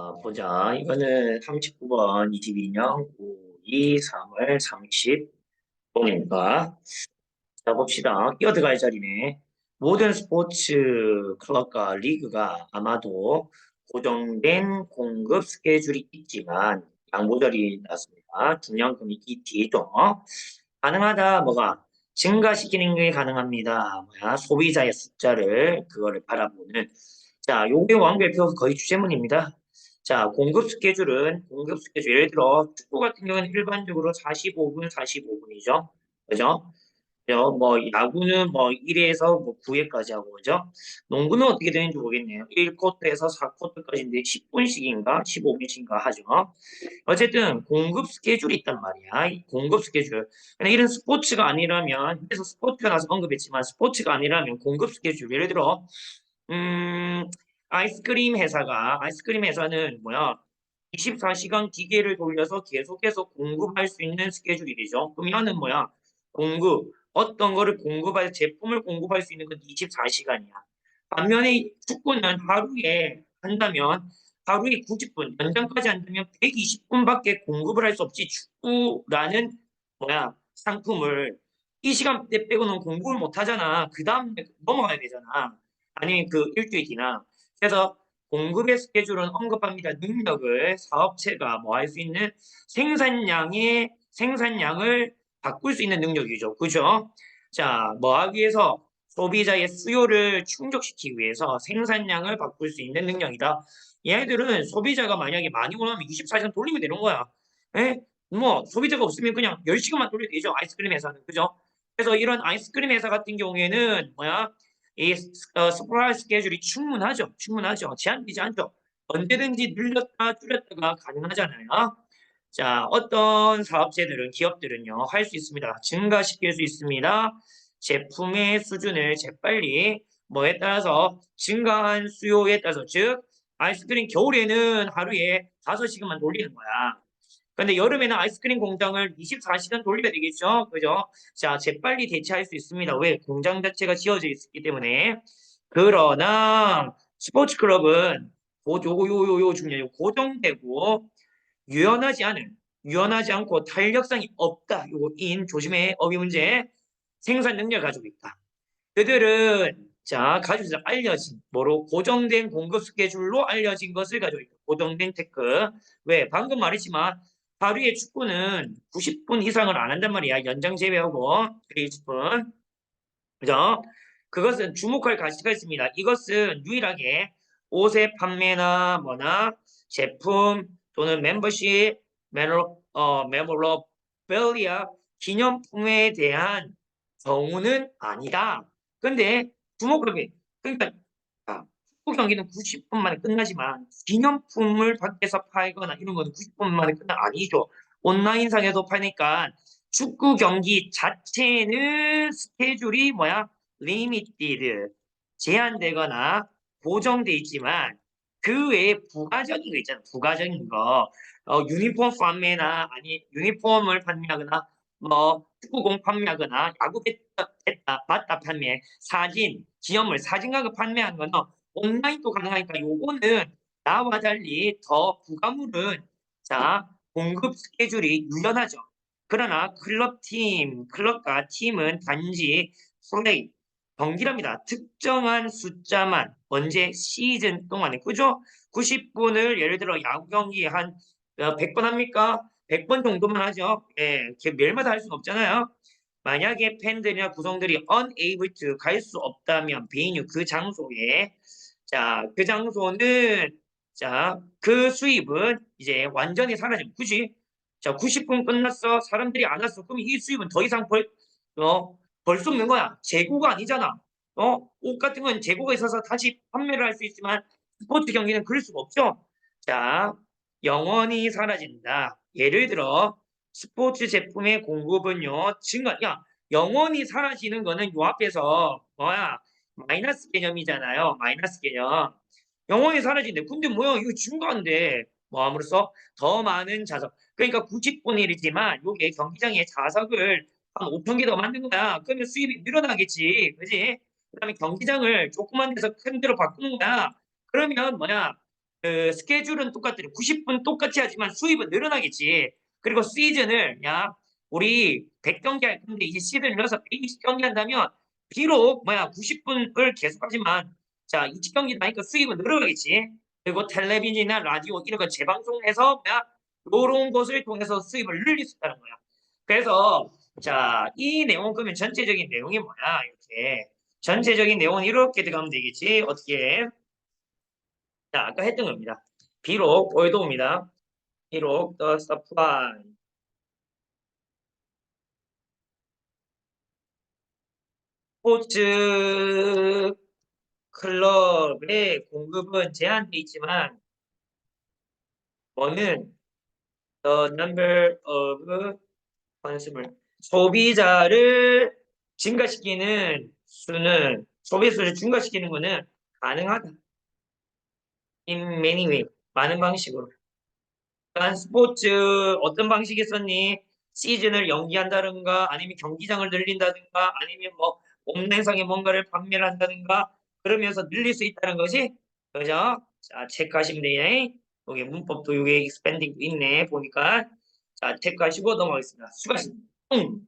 아, 보자. 이거는 39번 22년 5, 2, 3월 30번입니다. 자, 봅시다. 끼어들어갈 자리네. 모든 스포츠 클럽과 리그가 아마도 고정된 공급 스케줄이 있지만 양보절이 났습니다. 중량금이 이 뒤죠. 가능하다. 뭐가? 증가시키는 게 가능합니다. 뭐야? 소비자의 숫자를 그거를 바라보는. 자, 요게 완결표 거의 주제문입니다. 자, 공급 스케줄은 공급 스케줄 예를 들어 축구 같은 경우는 일반적으로 45분, 45분이죠. 그죠? 뭐 야구는 뭐 1회에서 뭐 9회까지 하고 그죠? 농구는 어떻게 되는지 모르겠네요. 1쿼터에서 4쿼터까지인데 10분씩인가 15분씩인가 하죠. 어쨌든 공급 스케줄이 있단 말이야. 이 공급 스케줄. 근데 이런 스포츠가 아니라면 그래서 스포츠가 나서 언급했지만 스포츠가 아니라면 공급 스케줄 예를 들어 음 아이스크림 회사가 아이스크림 회사는 뭐야? 24시간 기계를 돌려서 계속해서 공급할 수 있는 스케줄이 되죠. 그럼 이거는 뭐야? 공급 어떤 거를 공급할 제품을 공급할 수 있는 건 24시간이야. 반면에 축구는 하루에 한다면 하루에 90분, 연장까지 한다면 120분밖에 공급을 할 수 없지 축구라는 뭐야 상품을 이 시간대 빼고는 공급을 못 하잖아. 그 다음에 넘어가야 되잖아. 아니 그 일주일이나 그래서 공급의 스케줄은 언급합니다. 능력을 사업체가 뭐 할 수 있는 생산량의 생산량을 바꿀 수 있는 능력이죠. 그죠? 자, 뭐 하기 위해서 소비자의 수요를 충족시키기 위해서 생산량을 바꿀 수 있는 능력이다. 얘네들은 소비자가 만약에 많이 원하면 24시간 돌리면 되는 거야. 에? 뭐 소비자가 없으면 그냥 10시간만 돌려도 되죠. 아이스크림 회사는. 그죠? 그래서 이런 아이스크림 회사 같은 경우에는 뭐야? 이 어, 스프라이 스케줄이 충분하죠. 충분하죠. 제한되지 않죠. 언제든지 늘렸다 줄였다가 가능하잖아요. 자, 어떤 사업체들은 기업들은요 할 수 있습니다. 증가시킬 수 있습니다. 제품의 수준을 재빨리 뭐에 따라서 증가한 수요에 따라서 즉 아이스크림 겨울에는 하루에 5시간만 돌리는 거야. 근데 여름에는 아이스크림 공장을 24시간 돌려야 되겠죠? 그죠? 자, 재빨리 대체할 수 있습니다. 왜? 공장 자체가 지어져 있기 때문에. 그러나 스포츠 클럽은 고, 요거, 요거, 요거 중요해요. 고정되고 유연하지 않은, 유연하지 않고 탄력성이 없다. 요거 인, 조심해. 어휘 문제. 생산 능력을 가지고 있다. 그들은 자, 가지고 알려진, 뭐로 고정된 공급 스케줄로 알려진 것을 가지고 있다. 고정된 테크. 왜? 방금 말했지만 하루에 축구는 90분 이상을 안 한단 말이야. 연장 제외하고 120분. 그죠? 그것은 주목할 가치가 있습니다. 이것은 유일하게 옷의 판매나 뭐나 제품 또는 멤버십, 메모, 어, 메모러벨리아 기념품에 대한 경우는 아니다. 근데 주목하게 그러니까 아, 축구 경기는 90분 만에 끝나지만 기념품을 밖에서 팔거나 이런 거는 90분 만에 끝나 아니죠. 온라인상에서 파니까 축구 경기 자체는 스케줄이 뭐야? 리미티드 제한되거나 고정돼 있지만 그 외에 부가적인 거 있잖아. 부가적인 거. 어, 유니폼 판매나 아니 유니폼을 판매하거나 뭐 축구공 판매하거나 야구 했다 맞다 판매 사진 기념물 사진 가격 판매하는 거는 온라인도 가능하니까 요거는 나와 달리 더 부가물은 자 공급 스케줄이 유연하죠. 그러나 클럽 팀, 클럽과 팀은 단지 플레이, 경기랍니다. 특정한 숫자만 언제 시즌 동안에 그죠? 90분을 예를 들어 야구 경기 한 100번 합니까? 100번 정도만 하죠. 예, 매일마다 할 수는 없잖아요. 만약에 팬들이나 구성들이 unable to 갈 수 없다면 베이뉴 그 장소에 자, 그 장소는 자, 그 수입은 이제 완전히 사라지고 그지? 자, 90분 끝났어. 사람들이 안 왔어. 그럼 이 수입은 더 이상 벌, 어, 벌 수 없는 거야. 재고가 아니잖아. 어, 옷 같은 건 재고가 있어서 다시 판매를 할 수 있지만 스포츠 경기는 그럴 수가 없죠. 자, 영원히 사라진다. 예를 들어 스포츠 제품의 공급은요 증가. 야, 영원히 사라지는 거는 요 앞에서 뭐야 마이너스 개념이잖아요. 마이너스 개념. 영원히 사라진대. 근데 뭐야 이거 증가인데 뭐 함으로써 더 많은 자석. 그러니까 90분일이지만 요게 경기장에 자석을 한 5천 개 더 만든 거야. 그러면 수입이 늘어나겠지. 그지? 그 다음에 경기장을 조그만 데서 큰 데로 바꾸는 거야. 그러면 뭐야? 그그 스케줄은 똑같대요. 90분 똑같이 하지만 수입은 늘어나겠지. 그리고 시즌을 야 우리 100경기 할 건데 이제 시즌을 늘어서 120경기 한다면 비록 뭐야 90분을 계속하지만 자 20경기 나니까 수입은 늘어가겠지. 그리고 텔레비전이나 라디오 이런 거 재방송해서 뭐야 요런 것을 통해서 수입을 늘릴 수 있다는 거야. 그래서 자 이 내용 그러면 전체적인 내용이 뭐야 이렇게 전체적인 내용은 이렇게 들어가면 되겠지 어떻게 자 아까 했던 겁니다. 비록 보여도입니다. 비록 the supply 스포츠 클럽의 공급은 제한돼 있지만 뭐는 the number of consumer 소비자를 증가시키는 수는 소비 수를 증가시키는 것은 가능하다. in many way 많은 방식으로. 난 스포츠 어떤 방식이 있었니? 시즌을 연기한다든가 아니면 경기장을 늘린다든가 아니면 뭐 온라인상에 뭔가를 판매를 한다든가 그러면서 늘릴 수 있다는 것이 그죠? 자 체크하시면 돼요. 여기 문법도 여기 익스펜딩도 있네 보니까 자 체크하시고 넘어가겠습니다. 수고하셨습니다. 응.